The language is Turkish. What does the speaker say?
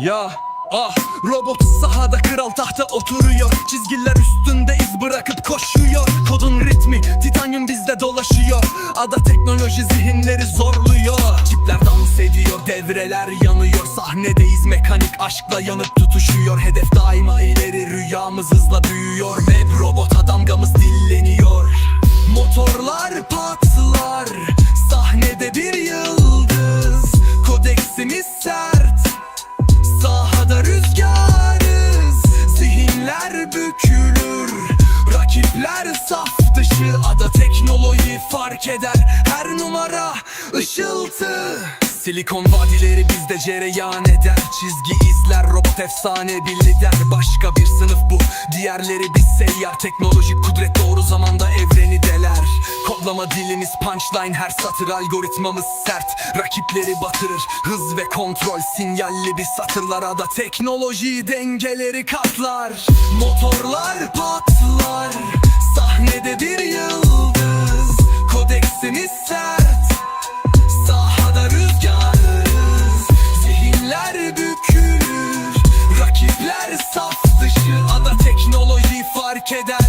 Ya ah robot sahada kral tahta oturuyor. Çizgiler üstünde iz bırakıp koşuyor. Kodun ritmi titanyum bizde dolaşıyor. Ada teknoloji zihinleri zorluyor. Çipler dans ediyor devreler yanıyor. Sahnedeyiz mekanik aşkla yanıp tutuşuyor. Hedef daima ileri rüyamız hızla büyüyor. Web robota damgamız Bükülür. Rakipler saf dışı Ada teknoloji fark eder. Her numara ışıltı. Silikon vadileri bizde cereyan eder. Çizgi izler robot efsane bir Başka bir sınıf bu Diğerleri biz seyyar. Teknolojik kudret doğru zamanda evreni deler Kodlama dilimiz punchline Her satır algoritmamız sert. Rakipleri batırır Hız ve kontrol sinyalli bir satırlara da Teknoloji dengeleri katlar. Motorlar patlar Sahnede bir yıldız Kodeksimiz sert. Sahada rüzgarız Zihinler bükülür Rakipler saf Ada teknoloji fark eder